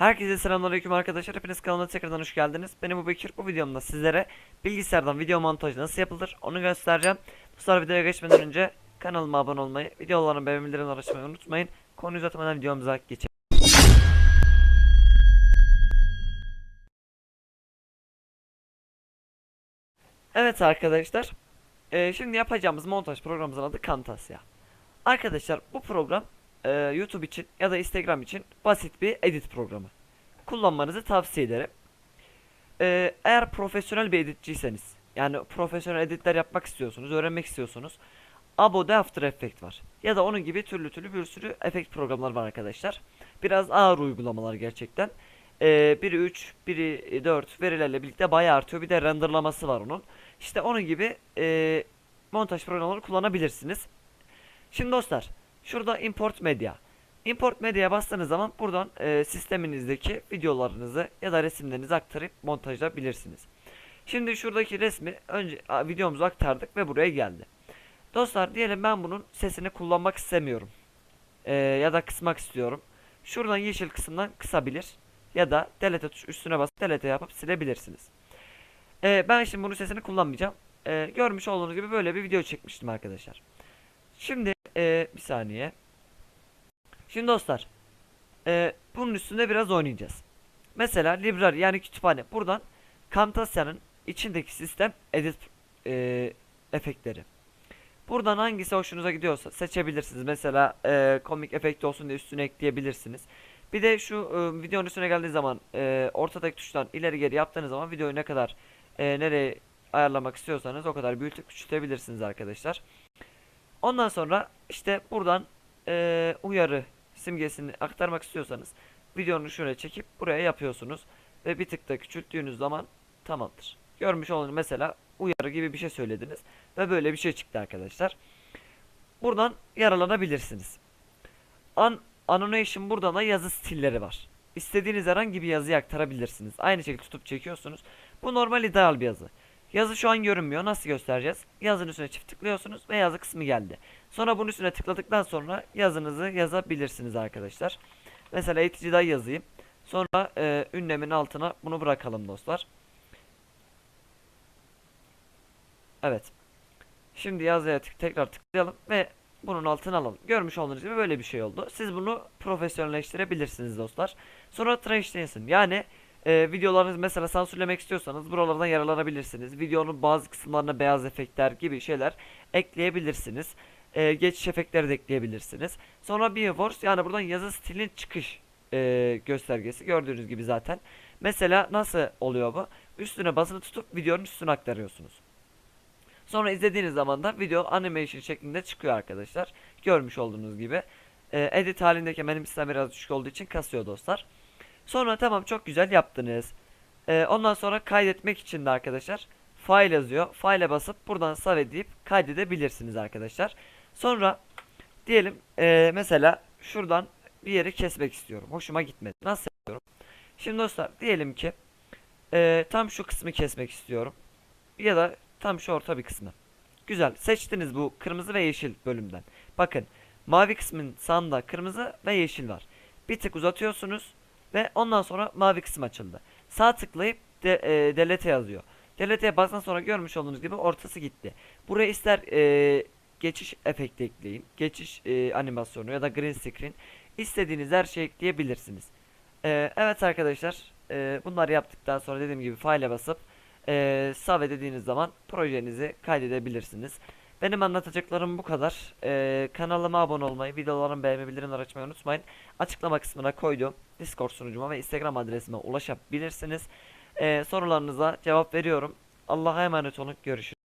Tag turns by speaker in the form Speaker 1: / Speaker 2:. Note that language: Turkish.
Speaker 1: Herkese selamünaleyküm arkadaşlar. Hepiniz kanalıma tekrardan hoş geldiniz. Benim bu Bekir. Bu videomda sizlere bilgisayardan video montajı nasıl yapılır onu göstereceğim. Bu sefer videoya geçmeden önce kanalıma abone olmayı, videoların beğenmelerini açmayı unutmayın. Konuyu uzatmadan videomuza geçelim. Evet arkadaşlar. Ee, şimdi yapacağımız montaj programımızın adı Camtasia. Arkadaşlar bu program e, YouTube için ya da Instagram için basit bir edit programı. Kullanmanızı tavsiye ederim. E, eğer profesyonel bir editçiyseniz yani profesyonel editler yapmak istiyorsunuz, öğrenmek istiyorsunuz. Adobe After Effects var. Ya da onun gibi türlü türlü bir sürü efekt programlar var arkadaşlar. Biraz ağır uygulamalar gerçekten. E, biri 3, biri 4 verilerle birlikte bayağı artıyor. Bir de renderlaması var onun. İşte onun gibi e, montaj programları kullanabilirsiniz. Şimdi dostlar şurada import media. Import medyaya bastığınız zaman buradan e, sisteminizdeki videolarınızı ya da resimlerinizi aktarıp montajlayabilirsiniz. Şimdi şuradaki resmi önce videomuzu aktardık ve buraya geldi. Dostlar diyelim ben bunun sesini kullanmak istemiyorum. E, ya da kısmak istiyorum. Şuradan yeşil kısımdan kısabilir. Ya da delete tuş üstüne basıp delete yapıp silebilirsiniz. E, ben şimdi bunun sesini kullanmayacağım. E, görmüş olduğunuz gibi böyle bir video çekmiştim arkadaşlar. Şimdi e, bir saniye. Şimdi dostlar e, bunun üstünde biraz oynayacağız. Mesela library yani kütüphane. Buradan Camtasia'nın içindeki sistem edit e, efektleri. Buradan hangisi hoşunuza gidiyorsa seçebilirsiniz. Mesela e, komik efekt olsun diye üstüne ekleyebilirsiniz. Bir de şu e, videonun üstüne geldiği zaman e, ortadaki tuştan ileri geri yaptığınız zaman videoyu ne kadar e, nereye ayarlamak istiyorsanız o kadar büyütüp küçültebilirsiniz arkadaşlar. Ondan sonra işte buradan e, uyarı simgesini aktarmak istiyorsanız videonu şöyle çekip buraya yapıyorsunuz ve bir tık da küçülttüğünüz zaman tamamdır. Görmüş olduğunuz mesela uyarı gibi bir şey söylediniz ve böyle bir şey çıktı arkadaşlar. Buradan yaralanabilirsiniz. An Animation buradan da yazı stilleri var. İstediğiniz herhangi bir yazıyı aktarabilirsiniz. Aynı şekilde tutup çekiyorsunuz. Bu normal ideal bir yazı. Yazı şu an görünmüyor. Nasıl göstereceğiz? Yazının üstüne çift tıklıyorsunuz ve yazı kısmı geldi. Sonra bunun üstüne tıkladıktan sonra yazınızı yazabilirsiniz arkadaşlar. Mesela eğitici dayı yazayım. Sonra e, ünlemin altına bunu bırakalım dostlar. Evet. Şimdi yazıya tık- tekrar tıklayalım ve bunun altına alalım. Görmüş olduğunuz gibi böyle bir şey oldu. Siz bunu profesyonelleştirebilirsiniz dostlar. Sonra translation yani e, videolarınız mesela sansürlemek istiyorsanız buralardan yararlanabilirsiniz. Videonun bazı kısımlarına beyaz efektler gibi şeyler ekleyebilirsiniz. E, geçiş efektleri de ekleyebilirsiniz. Sonra Beawords yani buradan yazı stilin çıkış e, göstergesi gördüğünüz gibi zaten. Mesela nasıl oluyor bu? Üstüne basılı tutup videonun üstüne aktarıyorsunuz. Sonra izlediğiniz zaman da video animation şeklinde çıkıyor arkadaşlar. Görmüş olduğunuz gibi. E, edit halindeki benim sistem biraz düşük olduğu için kasıyor dostlar. Sonra tamam çok güzel yaptınız. Ee, ondan sonra kaydetmek için de arkadaşlar file yazıyor. File'e basıp buradan save deyip kaydedebilirsiniz arkadaşlar. Sonra diyelim ee, mesela şuradan bir yeri kesmek istiyorum. Hoşuma gitmedi. Nasıl yapıyorum? Şimdi dostlar diyelim ki ee, tam şu kısmı kesmek istiyorum. Ya da tam şu orta bir kısmı. Güzel. Seçtiniz bu kırmızı ve yeşil bölümden. Bakın mavi kısmın sağında kırmızı ve yeşil var. Bir tık uzatıyorsunuz. Ve ondan sonra mavi kısım açıldı. Sağ tıklayıp de, e, delete yazıyor. Delete'ye bastıktan sonra görmüş olduğunuz gibi ortası gitti. Buraya ister e, geçiş efekti ekleyin. Geçiş e, animasyonu ya da green screen. istediğiniz her şeyi ekleyebilirsiniz. E, evet arkadaşlar. E, bunları yaptıktan sonra dediğim gibi file'e basıp e, save dediğiniz zaman projenizi kaydedebilirsiniz. Benim anlatacaklarım bu kadar. Ee, kanalıma abone olmayı, videolarımı beğenmeyi, bildirimleri açmayı unutmayın. Açıklama kısmına koydum. Discord sunucuma ve Instagram adresime ulaşabilirsiniz. Ee, sorularınıza cevap veriyorum. Allah'a emanet olun. Görüşürüz.